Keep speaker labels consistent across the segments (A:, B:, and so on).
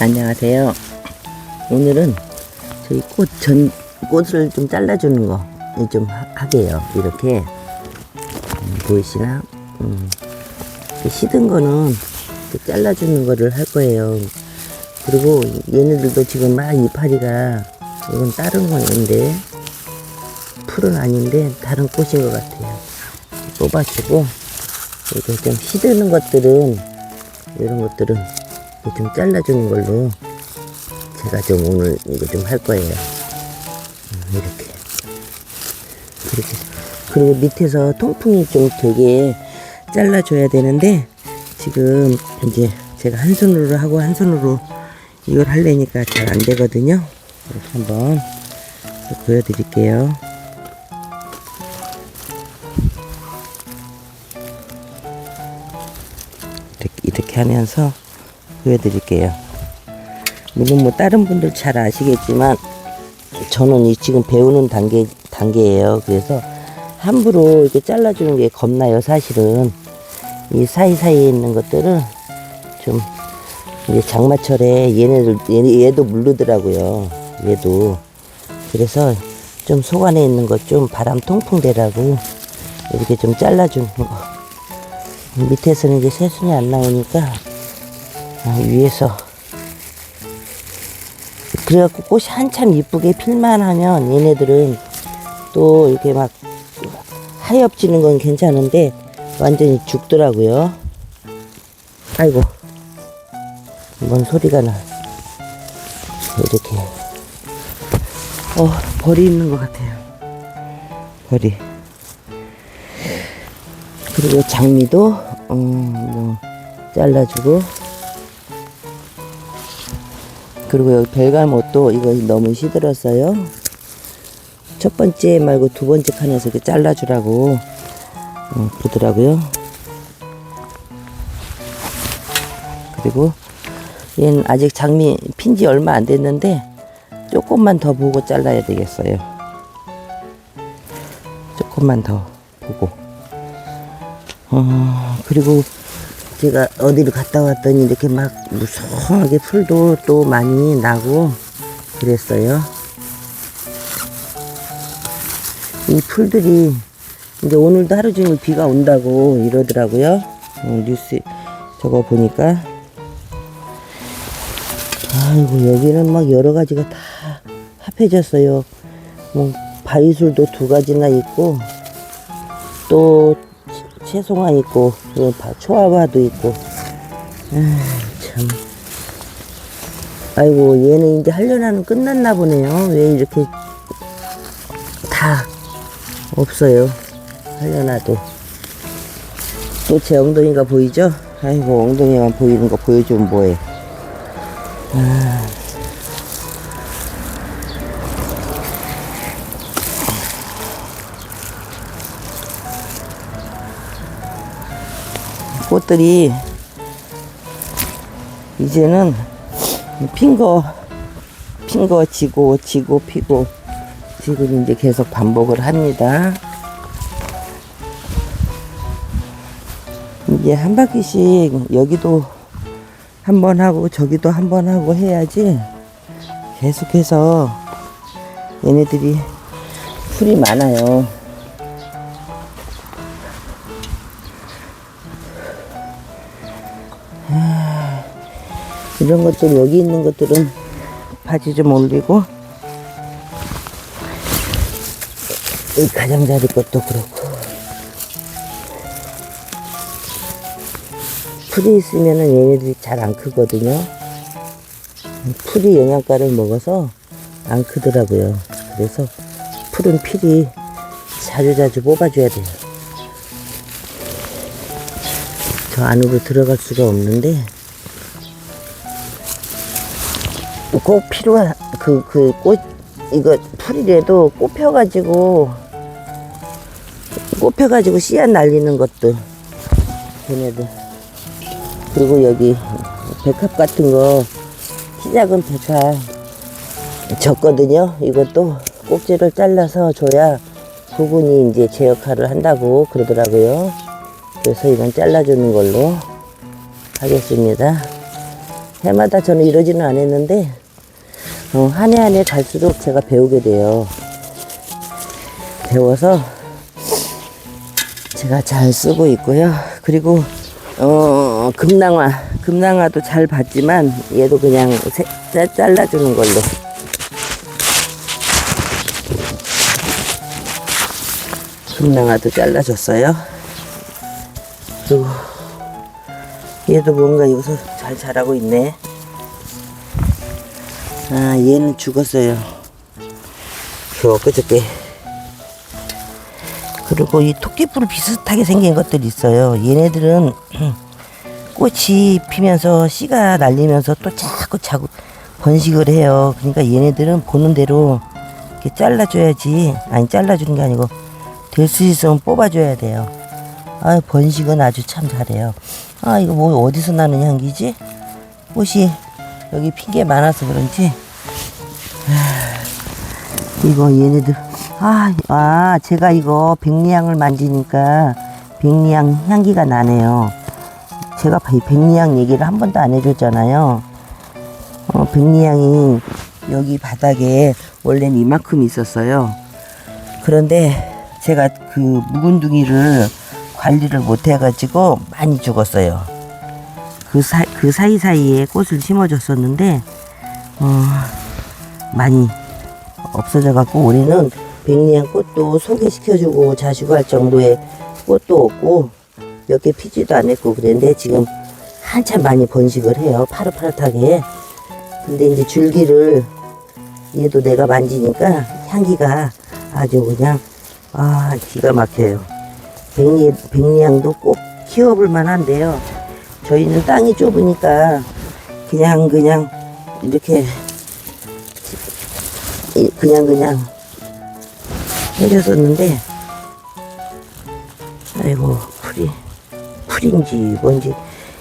A: 안녕하세요. 오늘은 저희 꽃 전 꽃을 좀 잘라주는 거 좀 하게요. 이렇게 음, 보이시나? 음, 그 시든 거는 그 잘라주는 거를 할 거예요. 그리고 얘네들도 지금 막 이파리가 이건 다른 건데 풀은 아닌데 다른 꽃인 것 같아요. 뽑아주고 이렇게 좀 시드는 것들은 이런 것들은 좀 잘라주는 걸로 제가 좀 오늘 이거 좀 할 거예요. 음, 이렇게. 그렇게. 그리고 밑에서 통풍이 좀 되게 잘라줘야 되는데 지금 이제 제가 한 손으로 하고 한 손으로 이걸 하려니까 잘 안 되거든요. 이렇게 한번 보여드릴게요. 이렇게, 이렇게 하면서 보여드릴게요. 물론 뭐 다른 분들 잘 아시겠지만 저는 이 지금 배우는 단계 단계예요. 그래서 함부로 이렇게 잘라주는 게 겁나요. 사실은 이 사이사이에 있는 것들은 좀 이제 장마철에 얘네들 얘, 얘도 물르더라고요. 얘도 그래서 좀 속 안에 있는 것 좀 바람 통풍 되라고 이렇게 좀 잘라주는 거. 밑에서는 이제 새순이 안 나오니까 아, 위에서. 그래갖고 꽃이 한참 이쁘게 필만 하면 얘네들은 또 이렇게 막 하엽지는 건 괜찮은데 완전히 죽더라고요. 아이고 뭔 소리가 나. 이렇게. 어 벌이 있는 것 같아요. 벌이. 그리고 장미도 어, 뭐 잘라주고 그리고 여기 별갈못도 이거 너무 시들었어요. 첫 번째 말고 두 번째 칸에서 이렇게 잘라주라고 어, 그러더라고요. 그리고 얘는 아직 장미 핀 지 얼마 안 됐는데 조금만 더 보고 잘라야 되겠어요. 조금만 더 보고. 어, 그리고 제가 어디를 갔다 왔더니 이렇게 막 무성하게 풀도 또 많이 나고 그랬어요. 이 풀들이 이제 오늘도 하루 종일 비가 온다고 이러더라고요. 어, 뉴스 저거 보니까. 아이고, 여기는 막 여러 가지가 다 합해졌어요. 뭐, 바위술도 두 가지나 있고, 또 채송화 있고 바- 초아바도 있고. 아, 참. 아이고 얘는 이제 하려나는 끝났나 보네요. 왜 이렇게 다 없어요 하려나도. 또 제 엉덩이가 보이죠? 아이고 엉덩이만 보이는 거 보여주면 뭐해. 아. 꽃들이 이제는 핀 거, 핀 거 지고, 지고, 피고, 지금 이제 계속 반복을 합니다. 이제 한 바퀴씩 여기도 한 번 하고 저기도 한 번 하고 해야지 계속해서 얘네들이 풀이 많아요. 이런 것들 여기 있는 것들은 바지 좀 올리고 이 가장자리 것도 그렇고. 풀이 있으면은 얘네들이 잘 안 크거든요. 풀이 영양가를 먹어서 안 크더라고요. 그래서 풀은 필히 자주자주 뽑아줘야 돼요. 저 안으로 들어갈 수가 없는데 꼭 필요한 그 그 꽃 이거 풀이라도 꼽혀가지고 꼽혀가지고 씨앗 날리는 것들 걔네들. 그리고 여기 백합 같은 거 키 작은 백합 졌거든요. 이것도 꼭지를 잘라서 줘야 부분이 이제 제 역할을 한다고 그러더라고요. 그래서 이건 잘라주는 걸로 하겠습니다. 해마다 저는 이러지는 않았는데 어, 한해 한 해 갈수록 제가 배우게 돼요. 배워서 제가 잘 쓰고 있고요. 그리고 어, 금낭화, 금낭화도 잘 봤지만 얘도 그냥 세- 짜- 잘라주는 걸로. 금낭화도 잘라줬어요. 그리고 얘도 뭔가 여기서 잘 자라고 있네. 아, 얘는 죽었어요. 그 엊그저께. 그리고 이 토끼풀 비슷하게 생긴 것들이 있어요. 얘네들은 꽃이 피면서 씨가 날리면서 또 자꾸 자꾸 번식을 해요. 그러니까 얘네들은 보는 대로 이렇게 잘라줘야지. 아니, 잘라주는 게 아니고 될 수 있으면 뽑아줘야 돼요. 아, 번식은 아주 참 잘해요. 아, 이거 뭐 어디서 나는 향기지? 꽃이 여기 핀게 많아서 그런지. 하, 이거 얘네들. 아, 아, 제가 이거 백리향을 만지니까 백리향 향기가 나네요. 제가 이 백리향 얘기를 한 번도 안 해줬잖아요. 어, 백리향이 여기 바닥에 원래는 이만큼 있었어요. 그런데 제가 그 묵은둥이를 관리를 못 해가지고 많이 죽었어요. 그, 사, 그 사이사이에 꽃을 심어줬었는데, 어, 많이 없어져 갖고 올해는 백리향 꽃도 소개시켜주고 자식할 정도의 꽃도 없고 몇 개 피지도 않았고 그랬는데 지금 한참 많이 번식을 해요. 파릇파릇하게. 근데 이제 줄기를 얘도 내가 만지니까 향기가 아주 그냥 아 기가 막혀요. 백리, 백리향도 꼭 키워볼 만한데요. 저희는 땅이 좁으니까 그냥 그냥 이렇게 이- 그냥 그냥 해줬었는데 아이고 풀이 풀인지 뭔지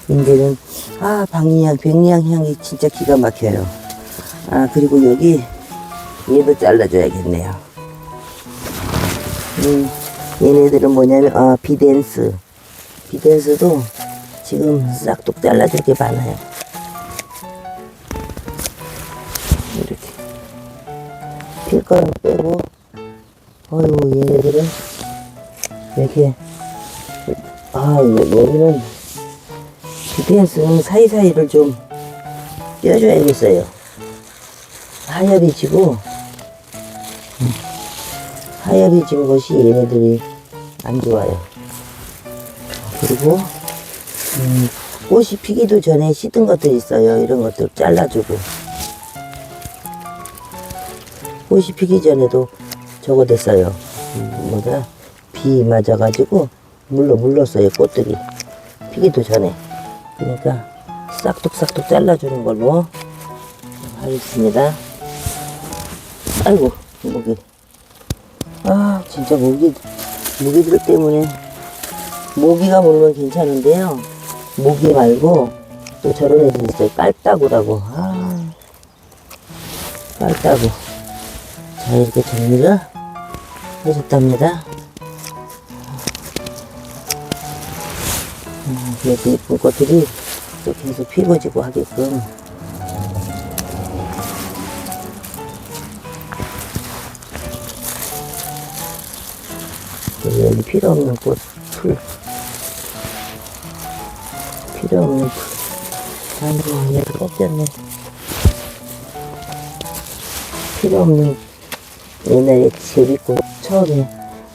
A: 이제는 아 방리향 백리향 향이 진짜 기가 막혀요. 아 그리고 여기 얘도 잘라줘야겠네요. 음, 얘네들은 뭐냐면 아 비덴스 비덴스도 지금 싹둑 잘라줄 게 많아요. 이렇게 필 거는 빼고 어이구 얘네들은 왜 이렇게 아 여- 여기는 비덴스는 사이사이를 좀 떼어줘야겠어요. 하엽이 지고 음, 하엽이 진 것이 얘네들이 안 좋아요. 그리고 음, 꽃이 피기도 전에 씻은 것들 있어요. 이런 것들 잘라주고 꽃이 피기 전에도 저거 됐어요. 음, 뭐다 비 맞아가지고 물러 물렀어요 꽃들이 피기도 전에. 그러니까 싹둑싹둑 잘라주는 걸로 하겠습니다. 아이고 모기. 아 진짜 모기 모기들 때문에 모기가 물면 괜찮은데요. 모기 말고 또 저런 애들 있어요. 깔따구라고. 아 깔따구. 자 이렇게 정리를 해줬답니다. 음, 이렇게 이쁜 꽃들이 또 계속 피고지고 하게끔 여기 필요 없는 꽃, 풀. 필요 없는 풀. 아이고, 얘가 꺾였네. 필요 없는 옛날에 제비꽃 처음에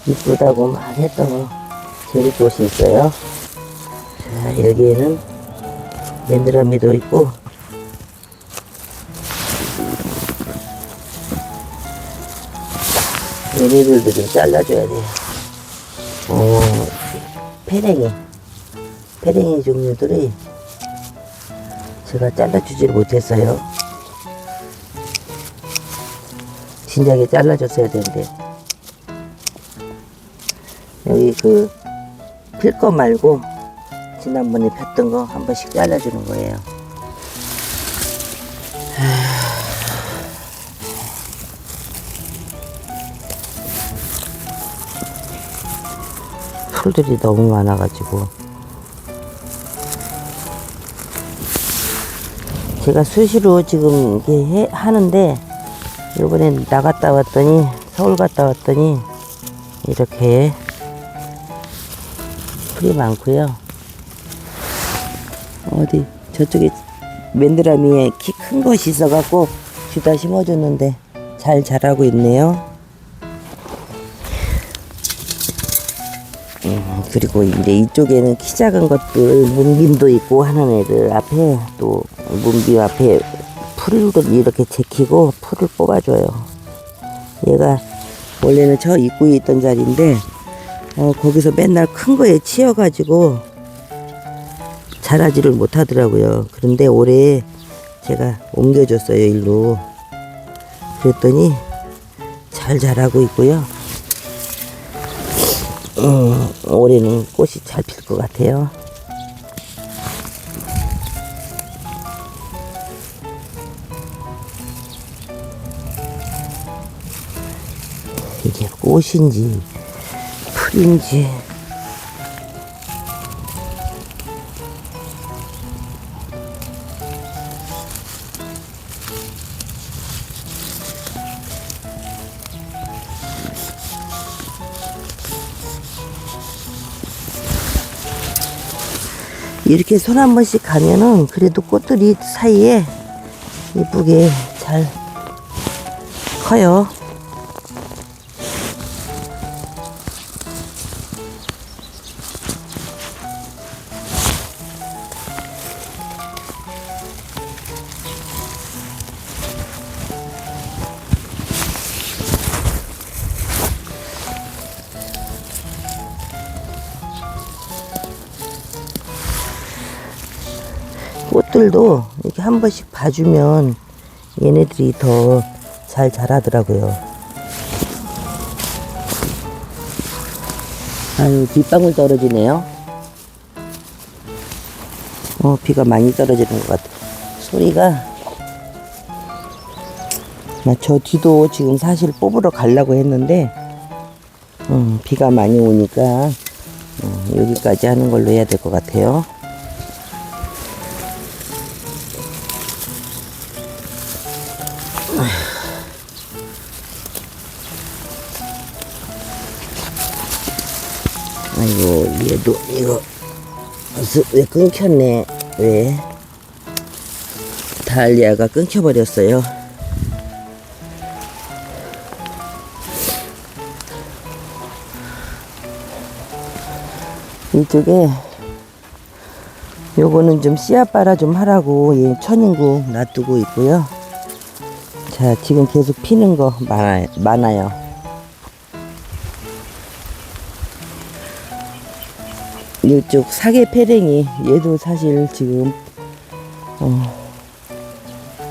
A: 이쁘다고 막 했던 거 제비꽃이 있어요. 자, 여기에는 맨드라미도 있고 얘네들도 좀 잘라줘야 돼요. 어, 페랭이. 페랭이 종류들이 제가 잘라주지를 못했어요. 진작에 잘라줬어야 되는데. 여기 그, 필 거 말고, 지난번에 폈던 거 한 번씩 잘라주는 거예요. 풀들이 너무 많아가지고 제가 수시로 지금 이렇게 해- 하는데 이번엔 나갔다 왔더니 서울 갔다 왔더니 이렇게 풀이 많고요. 어디 저쪽에 맨드라미에 키 큰 것이 있어갖고 주다 심어줬는데 잘 자라고 있네요. 음, 그리고 이제 이쪽에는 키 작은 것들 문빔도 있고 하는 애들 앞에 또 문빔 앞에 풀을 이렇게 제키고 풀을 뽑아줘요. 얘가 원래는 저 입구에 있던 자리인데 어, 거기서 맨날 큰 거에 치여가지고 자라지를 못하더라고요. 그런데 올해 제가 옮겨줬어요 일로. 그랬더니 잘 자라고 있고요. 음, 올해는 꽃이 잘 필 것 같아요. 꽃인지 풀인지 이렇게 손 한 번씩 가면은 그래도 꽃들이 사이에 이쁘게 잘 커요. 꽃들도 이렇게 한 번씩 봐주면 얘네들이 더 잘 자라더라고요. 아유, 빗방울 떨어지네요. 어, 비가 많이 떨어지는 것 같아. 소리가. 나저 뒤도 지금 사실 뽑으러 가려고 했는데, 음, 비가 많이 오니까, 음, 여기까지 하는 걸로 해야 될 것 같아요. 아이고 얘도 이거 스- 왜 끊겼네? 왜? 달리아가 끊겨버렸어요. 이쪽에 요거는 좀 씨앗 빨아 좀 하라고 얘 천인국 놔두고 있고요 자 지금 계속 피는 거 많아요, 많아요. 이쪽 사계 패랭이 얘도 사실 지금 어,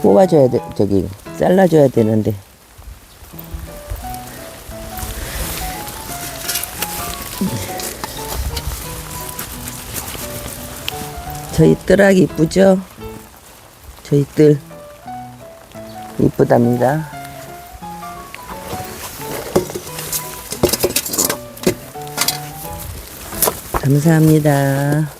A: 뽑아줘야 돼 저기 잘라줘야 되는데 저희 뜰하기 이쁘죠? 저희 뜰 이쁘답니다. 감사합니다.